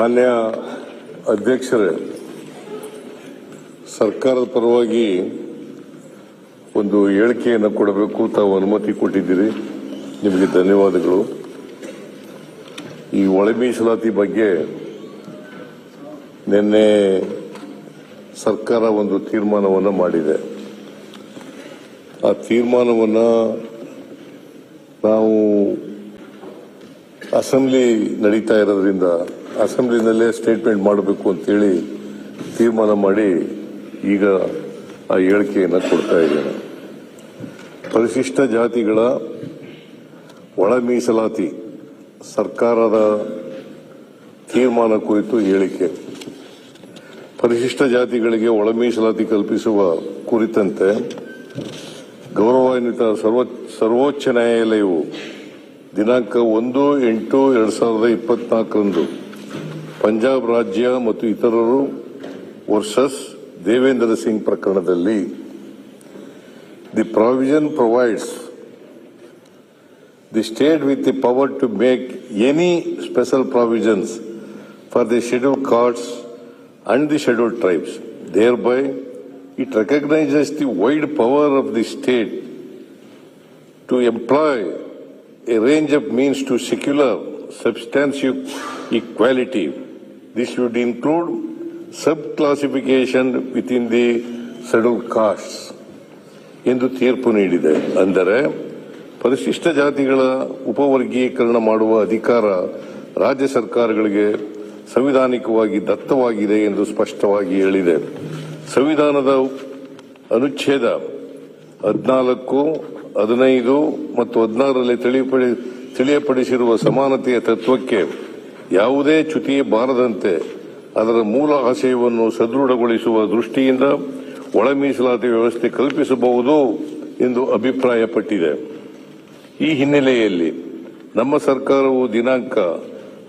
ಮಾನ್ಯ ಅಧ್ಯಕ್ಷರೇ, ಸರ್ಕಾರದ ಪರವಾಗಿ ಒಂದು ಹೇಳಿಕೆಯನ್ನು ಕೊಡಬೇಕು ತಾವು ಅನುಮತಿ ಕೊಟ್ಟಿದ್ದೀರಿ. ನಿಮಗೆ ಧನ್ಯವಾದಗಳು. ಈ ಒಳ ಮೀಸಲಾತಿ ಬಗ್ಗೆ ನಿನ್ನೆ ಸರ್ಕಾರ ಒಂದು ತೀರ್ಮಾನವನ್ನು ಮಾಡಿದೆ. ಆ ತೀರ್ಮಾನವನ್ನು ನಾವು ಅಸೆಂಬ್ಲಿ ನಡೀತಾ ಇರೋದ್ರಿಂದ ಅಸೆಂಬ್ಲಿನಲ್ಲೇ ಸ್ಟೇಟ್ಮೆಂಟ್ ಮಾಡಬೇಕು ಅಂತೇಳಿ ತೀರ್ಮಾನ ಮಾಡಿ ಈಗ ಆ ಹೇಳಿಕೆಯನ್ನು ಕೊಡ್ತಾ ಇದ್ದೇನೆ. ಪರಿಶಿಷ್ಟ ಜಾತಿಗಳ ಒಳ ಮೀಸಲಾತಿ ಸರ್ಕಾರದ ತೀರ್ಮಾನ ಕುರಿತು ಹೇಳಿಕೆ. ಪರಿಶಿಷ್ಟ ಜಾತಿಗಳಿಗೆ ಒಳ ಮೀಸಲಾತಿ ಕಲ್ಪಿಸುವ ಕುರಿತಂತೆ ಗೌರವಾನ್ವಿತ ಸರ್ವ, ಸರ್ವೋಚ್ಚ ನ್ಯಾಯಾಲಯವು ದಿನಾಂಕ ಒಂದು ಎಂಟು ಎರಡು ಸಾವಿರದ ಇಪ್ಪತ್ನಾಲ್ಕರಂದು ಪಂಜಾಬ್ ರಾಜ್ಯ ಮತ್ತು ಇತರರು ವರ್ಸಸ್ ದೇವೇಂದ್ರ ಸಿಂಗ್ ಪ್ರಕರಣದಲ್ಲಿ. The provision provides the state with the power to make any special provisions for the scheduled castes and the scheduled tribes there it recognises the wide power of the state to employ a range of means to secure substantive equality This should include subclassification within the scheduled castes. ಎಂದು ತೀರ್ಪು ನೀಡಿದೆ ಅಂದರೆ, ಪರಿಶಿಷ್ಟ ಜಾತಿಗಳ ಉಪವರ್ಗೀಕರಣ ಮಾಡುವ ಅಧಿಕಾರ ರಾಜ್ಯ ಸರ್ಕಾರಗಳಿಗೆ ಸಂವಿಧಾನಿಕವಾಗಿ ದತ್ತವಾಗಿದೆ ಎಂದು ಸ್ಪಷ್ಟವಾಗಿ ಹೇಳಿದೆ ಸಂವಿಧಾನದ ಅನುಚ್ಛೇದ ಹದಿನಾಲ್ಕು, ಹದಿನೈದು ಮತ್ತು ಹದಿನಾರರಲ್ಲಿ ತಿಳಿಯಪಡಿಸಿರುವ ಸಮಾನತೆಯ ತತ್ವಕ್ಕೆ ಯಾವುದೇ ಚ್ಯುತಿ ಬಾರದಂತೆ ಅದರ ಮೂಲ ಆಶಯವನ್ನು ಸದೃಢಗೊಳಿಸುವ ದೃಷ್ಟಿಯಿಂದ ಒಳ ಮೀಸಲಾತಿ ವ್ಯವಸ್ಥೆ ಕಲ್ಪಿಸಬಹುದು ಎಂದು ಅಭಿಪ್ರಾಯಪಟ್ಟಿದೆ. ಈ ಹಿನ್ನೆಲೆಯಲ್ಲಿ ನಮ್ಮ ಸರ್ಕಾರವು ದಿನಾಂಕ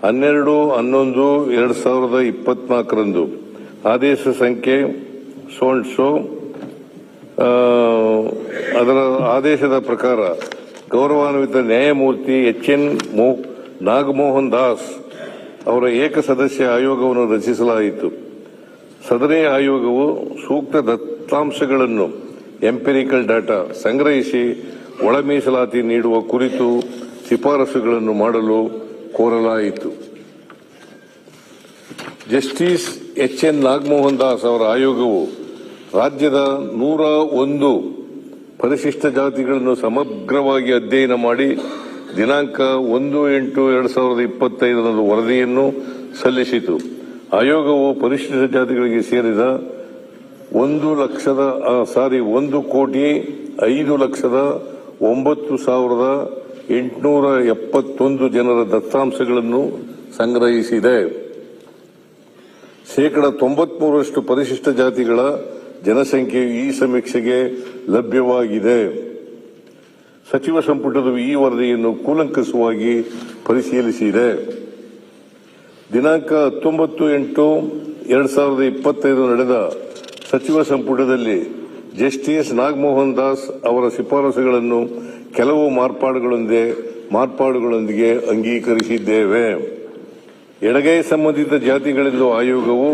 ಹನ್ನೆರಡು ಹನ್ನೊಂದು ಎರಡು ಸಾವಿರದ ಇಪ್ಪತ್ನಾಲ್ಕರಂದು ಆದೇಶ ಸಂಖ್ಯೆ ಸೋಂಡ್ಸೋ ಆ, ಅದರ ಆದೇಶದ ಪ್ರಕಾರ ಗೌರವಾನ್ವಿತ ನ್ಯಾಯಮೂರ್ತಿ ಎಚ್ ಎನ್ ನಾಗಮೋಹನ್ ದಾಸ್ ಅವರ ಏಕ ಸದಸ್ಯ ಆಯೋಗವನ್ನು ರಚಿಸಲಾಯಿತು. ಸದರಿ ಆಯೋಗವು ಸೂಕ್ತ ದತ್ತಾಂಶಗಳನ್ನು, ಎಂಪೆರಿಕಲ್ ಡಾಟಾ ಸಂಗ್ರಹಿಸಿ ಒಳ ಮೀಸಲಾತಿ ನೀಡುವ ಕುರಿತು ಶಿಫಾರಸುಗಳನ್ನು ಮಾಡಲು ಕೋರಲಾಯಿತು. Justice H N Nagamohan Das ಅವರ ಆಯೋಗವು ರಾಜ್ಯದ ನೂರ ಒಂದು ಪರಿಶಿಷ್ಟ ಜಾತಿಗಳನ್ನು ಸಮಗ್ರವಾಗಿ ಅಧ್ಯಯನ ಮಾಡಿ ದಿನಾಂಕ ಒಂದು ಎಂಟು ಎರಡು ಸಾವಿರದ ಇಪ್ಪತ್ತೈದರಂದು ವರದಿಯನ್ನು ಸಲ್ಲಿಸಿತು. ಆಯೋಗವು ಪರಿಶಿಷ್ಟ ಜಾತಿಗಳಿಗೆ ಸೇರಿದ ಒಂದು ಲಕ್ಷದ ಸಾರಿ, ಒಂದು ಕೋಟಿ ಐದು ಲಕ್ಷದ ಒಂಬತ್ತು ಸಾವಿರದ ಎಂಟುನೂರ ಎಪ್ಪತ್ತೊಂದು ಜನರ ದತ್ತಾಂಶಗಳನ್ನು ಸಂಗ್ರಹಿಸಿದೆ. ಶೇಕಡ ತೊಂಬತ್ಮೂರರಷ್ಟು ಪರಿಶಿಷ್ಟ ಜಾತಿಗಳ ಜನಸಂಖ್ಯೆಯು ಈ ಸಮೀಕ್ಷೆಗೆ ಲಭ್ಯವಾಗಿದೆ. ಸಚಿವ ಸಂಪುಟದ ಈ ವರದಿಯನ್ನು ಕೂಲಂಕಷವಾಗಿ ಪರಿಶೀಲಿಸಿದೆ. ದಿನಾಂಕ ಹತ್ತೊಂಬತ್ತು ಎಂಟು ಎರಡ್ ಸಾವಿರದ ಇಪ್ಪತ್ತೈದು ನಡೆದ ಸಚಿವ ಸಂಪುಟದಲ್ಲಿ ಜಸ್ಟಿಸ್ ನಾಗಮೋಹನ್ ದಾಸ್ ಅವರ ಶಿಫಾರಸುಗಳನ್ನು ಕೆಲವು ಮಾರ್ಪಾಡುಗಳೊಂದಿಗೆ ಮಾರ್ಪಾಡುಗಳೊಂದಿಗೆ ಅಂಗೀಕರಿಸಿದ್ದೇವೆ. ಎಡಗೈ ಸಂಬಂಧಿತ ಜಾತಿಗಳೆಂದು ಆಯೋಗವು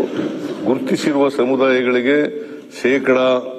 ಗುರುತಿಸಿರುವ ಸಮುದಾಯಗಳಿಗೆ ಶೇಕಡ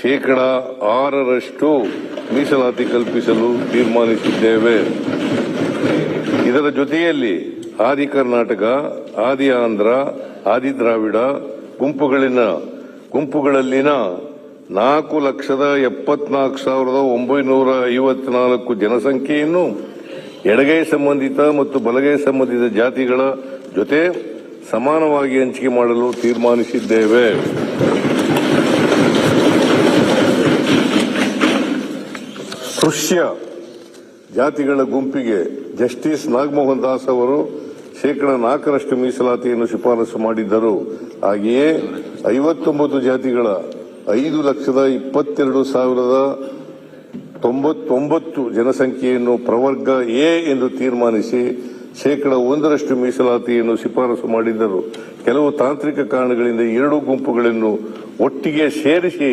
ಶೇಕಡ ಆರರಷ್ಟು ಮೀಸಲಾತಿ ಕಲ್ಪಿಸಲು ತೀರ್ಮಾನಿಸಿದ್ದೇವೆ. ಇದರ ಜೊತೆಯಲ್ಲಿ ಆದಿ ಕರ್ನಾಟಕ, ಆದಿ ಆಂಧ್ರ, ಆದಿ ದ್ರಾವಿಡ ಗುಂಪುಗಳಿನ, ಗುಂಪುಗಳಲ್ಲಿನ ನಾಲ್ಕು ಲಕ್ಷದ ಎಪ್ಪತ್ನಾಲ್ಕು ಸಾವಿರದ ಒಂಬೈನೂರ ಐವತ್ನಾಲ್ಕು ಜನಸಂಖ್ಯೆಯನ್ನು ಎಡಗೈ ಸಂಬಂಧಿತ ಮತ್ತು ಬಲಗೈ ಸಂಬಂಧಿತ ಜಾತಿಗಳ ಜೊತೆ ಸಮಾನವಾಗಿ ಹಂಚಿಕೆ ಮಾಡಲು ತೀರ್ಮಾನಿಸಿದ್ದೇವೆ. ಸ್ಪೃಶ್ಯ ಜಾತಿಗಳ ಗುಂಪಿಗೆ ಜಸ್ಟಿಸ್ ನಾಗಮೋಹನ್ ದಾಸ್ ಅವರು ಶೇಕಡ ನಾಲ್ಕರಷ್ಟು ಮೀಸಲಾತಿಯನ್ನು ಶಿಫಾರಸು ಮಾಡಿದ್ದರು. ಹಾಗೆಯೇ ಐವತ್ತೊಂಬತ್ತು ಜಾತಿಗಳ ಐದು ಲಕ್ಷದ ಇಪ್ಪತ್ತೆರಡು ಸಾವಿರದ ತೊಂಬತ್ತೊಂಬತ್ತು ಜನಸಂಖ್ಯೆಯನ್ನು ಪ್ರವರ್ಗ ಎ ಎಂದು ತೀರ್ಮಾನಿಸಿ ಶೇಕಡ ಒಂದರಷ್ಟು ಮೀಸಲಾತಿಯನ್ನು ಶಿಫಾರಸು ಮಾಡಿದ್ದರು. ಕೆಲವು ತಾಂತ್ರಿಕ ಕಾರಣಗಳಿಂದ ಎರಡು ಗುಂಪುಗಳನ್ನು ಒಟ್ಟಿಗೆ ಸೇರಿಸಿ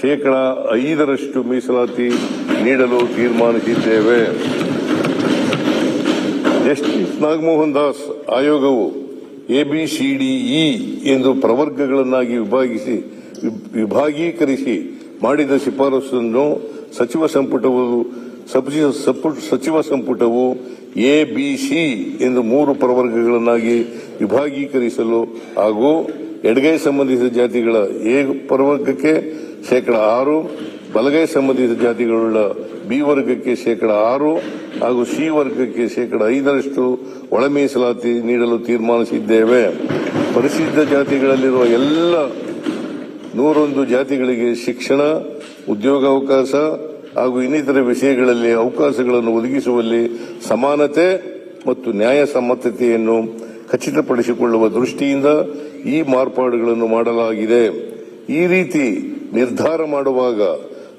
ಶೇಕಡ ಐದರಷ್ಟು ಮೀಸಲಾತಿ ನೀಡಲು ತೀರ್ಮಾನಿಸಿದ್ದೇವೆ. ಜಸ್ಟಿಸ್ ನಾಗಮೋಹನ್ ದಾಸ್ ಆಯೋಗವು ಎಬಿಸಿಡಿಇ ಎಂದು ಪ್ರವರ್ಗಗಳನ್ನಾಗಿ ವಿಭಾಗಿಸಿ ವಿಭಾಗೀಕರಿಸಿ ಮಾಡಿದ ಶಿಫಾರಸನ್ನು ಸಚಿವ ಸಂಪುಟವು ಸಚಿವ- ಸಂಪುಟವು ಸಚಿವ ಸಂಪುಟವು ಸಿ ಎಂದು ಮೂರು ಪ್ರವರ್ಗಗಳನ್ನಾಗಿ ವಿಭಾಗೀಕರಿಸಲು ಹಾಗೂ ಎಡಗೈ ಸಂಬಂಧಿಸಿದ ಜಾತಿಗಳ ಎ ಪ್ರವರ್ಗಕ್ಕೆ ಶೇಕಡ ಆರು ಬಲಗೈ ಸಂಬಂಧಿತ ಜಾತಿಗಳುಳ್ಳ ಬಿ ವರ್ಗಕ್ಕೆ ಶೇಕಡ ಆರು ಹಾಗೂ ಸಿ ವರ್ಗಕ್ಕೆ ಶೇಕಡ ಐದರಷ್ಟು ಒಳ ಮೀಸಲಾತಿ ನೀಡಲು ತೀರ್ಮಾನಿಸಿದ್ದೇವೆ. ಪರಿಶಿಷ್ಟ ಜಾತಿಗಳಲ್ಲಿರುವ ಎಲ್ಲ ನೂರೊಂದು ಜಾತಿಗಳಿಗೆ ಶಿಕ್ಷಣ ಉದ್ಯೋಗಾವಕಾಶ ಹಾಗೂ ಇನ್ನಿತರ ವಿಷಯಗಳಲ್ಲಿ ಅವಕಾಶಗಳನ್ನು ಒದಗಿಸುವಲ್ಲಿ ಸಮಾನತೆ ಮತ್ತು ನ್ಯಾಯಸಮ್ಮತತೆಯನ್ನು ಖಚಿತಪಡಿಸಿಕೊಳ್ಳುವ ದೃಷ್ಟಿಯಿಂದ ಈ ಮಾರ್ಪಾಡುಗಳನ್ನು ಮಾಡಲಾಗಿದೆ. ಈ ರೀತಿ ನಿರ್ಧಾರ ಮಾಡುವಾಗ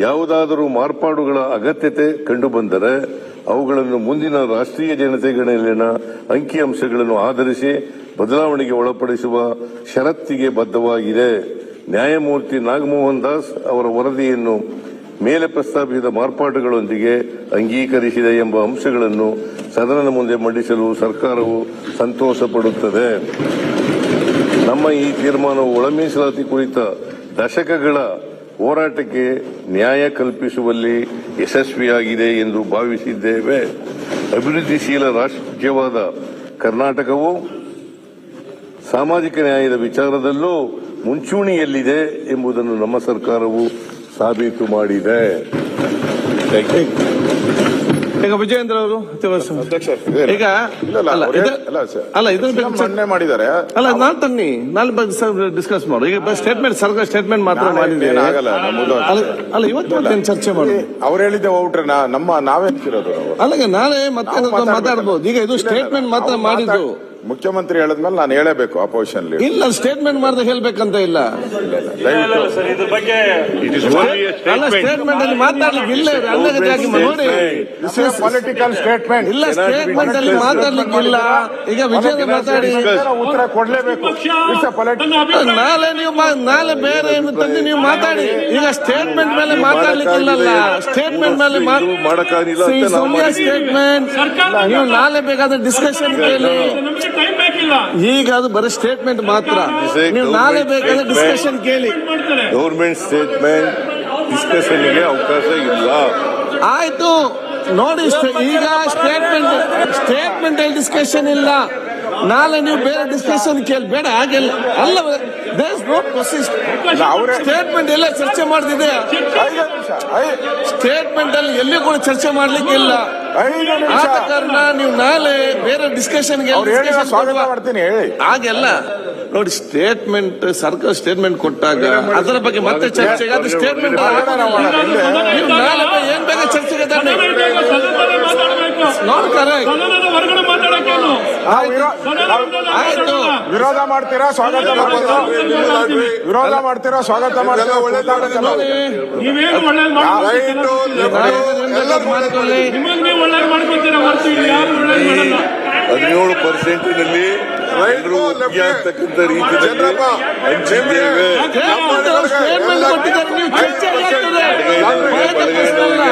ಯಾವುದಾದರೂ ಮಾರ್ಪಾಡುಗಳ ಅಗತ್ಯತೆ ಕಂಡುಬಂದರೆ ಅವುಗಳನ್ನು ಮುಂದಿನ ರಾಷ್ಟ್ರೀಯ ಗಣನೆಯಲ್ಲಿನ ಅಂಕಿಅಂಶಗಳನ್ನು ಆಧರಿಸಿ ಬದಲಾವಣೆಗೆ ಒಳಪಡಿಸುವ ಷರತ್ತಿಗೆ ಬದ್ಧವಾಗಿದೆ. ನ್ಯಾಯಮೂರ್ತಿ ನಾಗಮೋಹನ್ ದಾಸ್ ಅವರ ವರದಿಯನ್ನು ಮೇಲೆ ಪ್ರಸ್ತಾಪಿಸಿದ ಮಾರ್ಪಾಡುಗಳೊಂದಿಗೆ ಅಂಗೀಕರಿಸಿದೆ ಎಂಬ ಅಂಶಗಳನ್ನು ಸದನದ ಮುಂದೆ ಮಂಡಿಸಲು ಸರ್ಕಾರವು ಸಂತೋಷ ಪಡುತ್ತದೆ ನಮ್ಮ ಈ ತೀರ್ಮಾನವು ಒಳಮೀಸಲಾತಿ ಕುರಿತ ದಶಕಗಳ ಹೋರಾಟಕ್ಕೆ ನ್ಯಾಯ ಕಲ್ಪಿಸುವಲ್ಲಿ ಯಶಸ್ವಿಯಾಗಿದೆ ಎಂದು ಭಾವಿಸಿದ್ದೇವೆ ಅಭಿವೃದ್ಧಿಶೀಲ ರಾಜ್ಯವಾದ ಕರ್ನಾಟಕವು ಸಾಮಾಜಿಕ ನ್ಯಾಯದ ವಿಚಾರದಲ್ಲೂ ಮುಂಚೂಣಿಯಲ್ಲಿದೆ ಎಂಬುದನ್ನು ನಮ್ಮ ಸರ್ಕಾರವು ಸಾಬೀತು ಮಾಡಿದೆ. ಈಗ ವಿಜಯೇಂದ್ರ ಅವರು ಈಗ ಅಲ್ಲ ಇದ್ರ ಇದನ್ನ ಮಂಡನೆ ಮಾಡಿದ್ದಾರೆ. ಅಲ್ಲ ನಾನ್ ತನ್ನಿ. ನಾಳೆ ಡಿಸ್ಕಸ್ ಮಾಡು. ಈಗ ಸ್ಟೇಟ್ಮೆಂಟ್ ಸರ್ಕಾರ ಸ್ಟೇಟ್ಮೆಂಟ್ ಮಾತ್ರ ಏನಾಗಲ್ಲ, ಅಲ್ಲ ಇವತ್ತು ಚರ್ಚೆ ಮಾಡು ಅವ್ರು ಹೇಳಿದ್ದೆ ಔಟ್ರೆ ನಮ್ಮ ನಾವೇ ನಾವು. ಅಲ್ಲ ನಾಳೆ ಮತ್ತೆ. ಮಾತಾಡ್ಬೋದು. ಈಗ ಇದು ಸ್ಟೇಟ್ಮೆಂಟ್ ಮಾತ್ರ ಮಾಡಿದ್ದು. ಮುಖ್ಯಮಂತ್ರಿ ಹೇಳಿದ್ಮೇಲೆ ನಾನು ಹೇಳಬೇಕು ಅಪೋಸಿಷನ್ ಇಲ್ಲ ಸ್ಟೇಟ್ಮೆಂಟ್ ಮಾಡಿದ್ರೆ ಹೇಳ್ಬೇಕಂತ ಇಲ್ಲ. ಸರ್ ಇದ್ರ ಬಗ್ಗೆ It is only a ಅಲ್ಲ statement. ಸ್ಟೇಟ್ಮೆಂಟ್ ಅಲ್ಲಿ ಮಾತಾಡ್ಲಿಕ್ಕೆ ಇಲ್ಲ ನೋಡಿ. ಪೊಲಿಟಿಕಲ್ ಸ್ಟೇಟ್ಮೆಂಟ್ ಇಲ್ಲ ಸ್ಟೇಟ್ಮೆಂಟ್ ಅಲ್ಲಿ ಮಾತಾಡ್ಲಿಕ್ಕೆ ಇಲ್ಲ. ಈಗ ವಿಜಯೇಂದ್ರ ಮಾತಾಡಿ. ಉತ್ತರ ಕೊಡ್ಲೇಬೇಕು. ನಾಳೆ ನೀವು ಮಾ- ನಾಳೆ ಬೇರೆ ಏನು ತಂದು ನೀವು ಮಾತಾಡಿ. ಈಗ ಸ್ಟೇಟ್ಮೆಂಟ್ ಮೇಲೆ ಮಾತಾಡ್ಲಿಕ್ಕಿಲ್ಲಲ್ಲ ಸ್ಟೇಟ್ಮೆಂಟ್ ಮೇಲೆ ಇದು ಮಾಡಕ್ಕಾಗಿಲ್ಲ ಅಂತ ನಾವು ಮಾಡಿದ್ದೀವಿ. ಸ್ಟೇಟ್ಮೆಂಟ್ ನೀವು ನಾಳೆ ಬೇಕಾದ್ರೆ ಡಿಸ್ಕಷನ್ ಕೇಳಿ. ಟೈಮ್ ಬೇಕಿಲ್ಲ ಈಗ ಅದು ಬರೀ ಸ್ಟೇಟ್ಮೆಂಟ್ ಮಾತ್ರ. ನೀವು ನಾಳೆ ಬೇಕಾದ್ರೆ. ಡಿಸ್ಕಷನ್ ಕೇಳಿ. ಗೌರ್ಮೆಂಟ್ ಸ್ಟೇಟ್ಮೆಂಟ್ ಡಿಸ್ಕಷನ್ಗೆ ಅವಕಾಶ ಇಲ್ಲ. ಆಯ್ತು. ನೋಡಿ ಸ್ಟೇ- ಈಗ ಸ್ಟೇಟ್ಮೆಂಟ್ ಸ್ಟೇಟ್ಮೆಂಟ್ ಅಲ್ಲಿ ಡಿಸ್ಕಷನ್ ಇಲ್ಲ. ನಾಳೆ ನೀವು ಬೇರೆ ಡಿಸ್ಕಷನ್ ಕೇಳಿ. ಬೇಡ ಹಾಗೆಲ್ಲ ಅಲ್ಲ. ಇಲ್ಲ, ಅವರ ಸ್ಟೇಟ್ಮೆಂಟ್ ಎಲ್ಲ ಚರ್ಚೆ ಮಾಡ್ತಿದೆ. ಐದು ನಿಮಿಷ ಐ- ಸ್ಟೇಟ್ಮೆಂಟ್ ಅಲ್ಲಿ ಎಲ್ಲಿ ಕೂಡ ಚರ್ಚೆ ಮಾಡ್ಲಿಕ್ಕೆ ಇಲ್ಲ. ಆದ ಕಾರಣ ನೀವು ನಾಳೆ ಬೇರೆ ಡಿಸ್ಕಷನ್ ಅವ್ರು ಹೇಳಿದ್ರೆ ಸ್ವಾಗತ ಮಾಡ್ತೀನಿ ಹೇಳಿ. ಹಾಗೆಲ್ಲ. ನೋಡಿ ಸ್ಟೇಟ್ಮೆಂಟ್ ಸರ್ಕಾರ ಸ್ಟೇಟ್ಮೆಂಟ್ ಕೊಟ್ಟಾಗ ಅದರ ಬಗ್ಗೆ ಮತ್ತೆ ಚರ್ಚೆಗೆ ಅದು ಸ್ಟೇಟ್ಮೆಂಟ್ ಏನ್ ಬೇಗ ಚರ್ಚೆಗೆ ಸದನದ ಹೊರಗಡೆ ಆಯ್ತು. ವಿರೋಧ ಮಾಡ್ತೀರಾ? ಸ್ವಾಗತ ಮಾಡ್ತೀರಾ? ವಿರೋಧ ಮಾಡ್ತೀರಾ? ಸ್ವಾಗತ ಮಾಡ್ತೀರಾ? ನೀವೇನು ಒಳ್ಳೇದು ಮಾಡ್ಕೊಳ್ಳಿ. ನಿಮಗೆ ನೀವು ಒಳ್ಳೇದು ಮಾಡ್ಕೊತೀರ? ಹೊರತು ಇಲ್ಲಿ ಯಾರು ಒಳ್ಳೇದು ಮಾಡಲ್ಲ. ಹದಿನೇಳು ಪರ್ಸೆಂಟಿನಲ್ಲಿ ರೀತಿಯಲ್ಲಿ ಹಂಚಿದ್ದೇವೆ ಕೊಟ್ಟಿದ್ದಾರೆ ನೀವು ಚರ್ಚೆ ಆಗ್ತದೆ ಭಯದ ಪ್ರಶ್ನೆ ಅಲ್ಲ.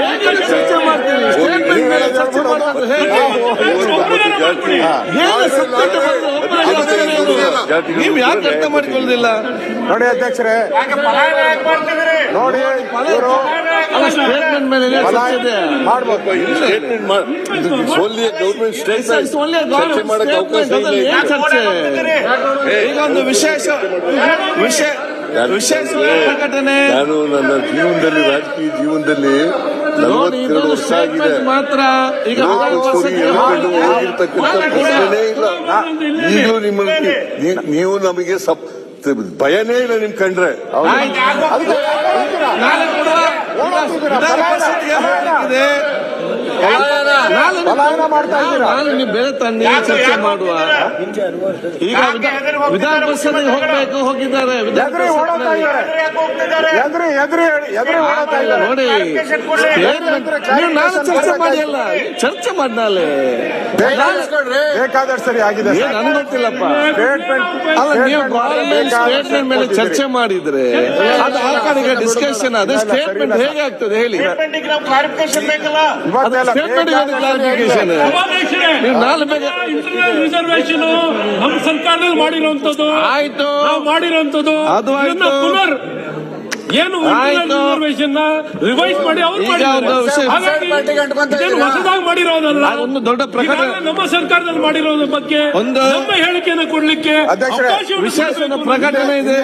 ಹೇಗೆ ಚರ್ಚೆ ಮಾಡ್ತೀರಿ ಸ್ಟೇಟ್ಮೆಂಟ್ ಮೇಲೆ ಚರ್ಚೆ ಮಾಡೋದು ಹೇಗೆ ಜಾತಿ ಏನು ಸಬ್ಜೆಕ್ಟ್ ಬಂದ್ರೆ ಒಬ್ಬರೇ ಹೇಳ್ತಾರೆ ನೀವು. ಯಾಕೆ ಅರ್ಥ ಮಾಡ್ಕೊಳ್ಳೋದಿಲ್ಲ ನೋಡಿ ಅಧ್ಯಕ್ಷರೇ. ನೋಡಿ ಇವರು ಸ್ಟೇಟ್ಮೆಂಟ್ ಮೇಲೆ ಮಾಡ್ಬೇಕು ಗೌರ್ಮೆಂಟ್ ಸ್ಟೇಟ್ಮೆಂಟ್ ಒಳ್ಳೆ ಚರ್ಚೆ ಮಾಡಕ್ಕೆ ಅವಕಾಶ ಇಲ್ಲ. ಏನ್ ಚರ್ಚೆ ಈಗ ಒಂದು ವಿಶೇಷ ವಿಶೇಷ ವಿಶೇಷವಾದ ಪ್ರಕಟಣೆ. ನಾನು ನನ್ನ ಜೀವನದಲ್ಲಿ ರಾಜಕೀಯ ಜೀವನದಲ್ಲಿ ನಲವತ್ತೆರಡು ವರ್ಷ ಆಗಿದೆ. ಪ್ರಶ್ನೆನೇ ಇಲ್ಲ. ಈಗಲೂ ನಿಮ್ಮ ನೀವು ನಮಗೆ ಸಪ್ ಭಯನೇ ಇಲ್ಲ ನಿಮ್ ಕಂಡ್ರೆ. ಆಯ್ತು. ಪಲಾಯನ ಮಾಡ್ತಾ ಇದ್ದೀರಾ? ನೀವು ಬೇರೆ ತನ್ನಿ ಚರ್ಚೆ ಮಾಡುವ? ಈಗ ವಿಧಾನ- ಹೋಗ್ಬೇಕು ಹೋಗಿದ್ದಾರೆ. ನೋಡಿ ನಾನು ಚರ್ಚೆ ಮಾಡಿ ಅಲ್ಲ ಚರ್ಚೆ ಬೇಕಾದಷ್ಟು ಸರಿ ಆಗಿದೆ ಏನ್ ನನ್ಗೆ ಗೊತ್ತಿಲ್ಲಪ್ಪ. ಸ್ಟೇಟ್ಮೆಂಟ್ ಅಲ್ಲ ನೀವು ಗವರ್ಮೆಂಟ್ ಸ್ಟೇಟ್ಮೆಂಟ್ ಮೇಲೆ ಚರ್ಚೆ ಮಾಡಿದ್ರೆ ಅದು ಆ ಕಡೆಗೆ ಡಿಸ್ಕಷನ್ ಅದೇ ಸ್ಟೇಟ್ಮೆಂಟ್ ಹೇಗೆ ಆಗ್ತದೆ ಹೇಳಿ. ಸ್ಟೇಟ್ಮೆಂಟ್ ರಿಸರ್ವೇಶನ್ ನಮ್ಮ ಸರ್ಕಾರದಲ್ಲಿ ಮಾಡಿರುವಂತದ್ದು ಆಯ್ತು. ನಾವು ಮಾಡಿರುವಂತದ್ದು ಪುನರ್ ಏನು ರಿವೈಸ್ ಮಾಡಿ ಅವ್ರು ಹೊಸದಾಗಿ ಮಾಡಿರೋದಲ್ಲ. ಒಂದು ದೊಡ್ಡ ಪ್ರಕಟ ನಮ್ಮ ಸರ್ಕಾರದಲ್ಲಿ ಮಾಡಿರೋದ್ರ ಬಗ್ಗೆ ಒಂದು- ನಮ್ಮ ಹೇಳಿಕೆಯನ್ನು ಕೊಡ್ಲಿಕ್ಕೆ ಪ್ರಕಟಣೆ ಇದೆ.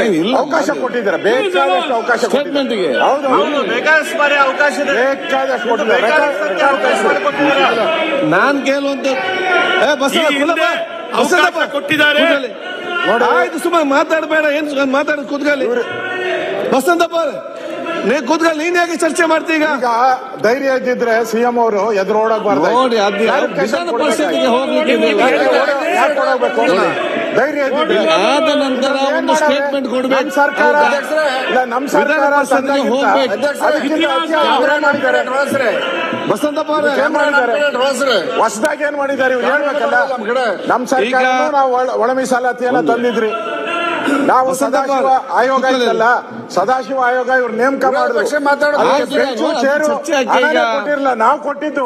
ಏನ್ ಇಲ್ಲ. ಅವಕಾಶ ಕೊಟ್ಟಿದ್ದಾರೆ? ಬೇಕಾದಷ್ಟು ಅವಕಾಶ ಕೊಟ್ಟಿದ್ದಾರೆ? ಸ್ಟೇಟ್ಮೆಂಟ್ಗೆ ಹೌದು ಬೇಕಾದಷ್ಟು ಕೊಟ್ಟಿದ್ದಾರೆ ನಾನ್ ಕೇಳುವಂತ ಕೊಟ್ಟಿದ್ದಾರೆ. ಆಯ್ತು ಸುಮ್ಮನೆ ಮಾತಾಡಬೇಡ ಏನ್ ಮಾತಾಡ ಕೂತ್ಕೊಳ್ಳಿ. ಬಸಂತಪ್ಪ ನೀ ಕೂತ್ಕೊಳ್ಳಿ ನೀನ್ ಹೇಗೆ ಚರ್ಚೆ ಮಾಡ್ತೀ ಈಗ? ಧೈರ್ಯ ಇದ್ದಿದ್ರೆ ಸಿಎಂ ಅವರು ಎದುರು ಓಡಾಗಬಾರ್ದು ನೋಡಿ ಅದು ವಿಧಾನ ಪರಿಷತ್ಗೆ ಹೋಗ್ಲಿಕ್ಕೆ ಧೈರ್ಯ ಇದ್ದಿದ್ರೆ. ಆದ ನಂತರ ಒಂದು ಸ್ಟೇಟ್ಮೆಂಟ್ ಕೊಡ್ಬೇಕು. ನಮ್ ಸರ್ಕಾರ ಹೌದಾ? ಇಲ್ಲ ನಮ್ ಸರ್ಕಾರ ಹೋಗ್ಬೇಕು. ಮಾಡಿದ್ದಾರೆ? ಹೊಸದಾಗಿ ಏನ್ ಮಾಡಿದ್ದಾರೆ ಇವ್ರು? ಹೇಳ್ಬೇಕಲ್ಲ? ನಮ್ ಸರ್ಕಾರ ನಾವು ಒಳ- ಮೀಸಲಾತಿಯನ್ನ ತಂದಿದ್ರಿ. ನಾವು ವಸಂತಪ್ಪ ಸದಾಶಿವ ಆಯೋಗ ಕೂತ್ಕೊಳ್ಳಿ. ಸದಾಶಿವ ಆಯೋಗ ಇವ್ರು ನೇಮಕ ಕೊಟ್ಟಿರಲಿಲ್ಲ ನಾವು ಕೊಟ್ಟಿದ್ದು.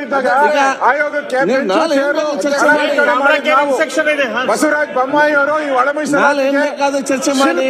ಇದ್ದಾಗ ಆಯೋಗಕ್ಕೆ ಮಾಡಿದ್ದು ಬೊಮ್ಮಾಯಿ ಅವರು ಈ ಒಳ ನಾಳೆ ಏನ್ ಮೀಸಲಾತಿಗೆ ಚರ್ಚೆ ಮಾಡಿ.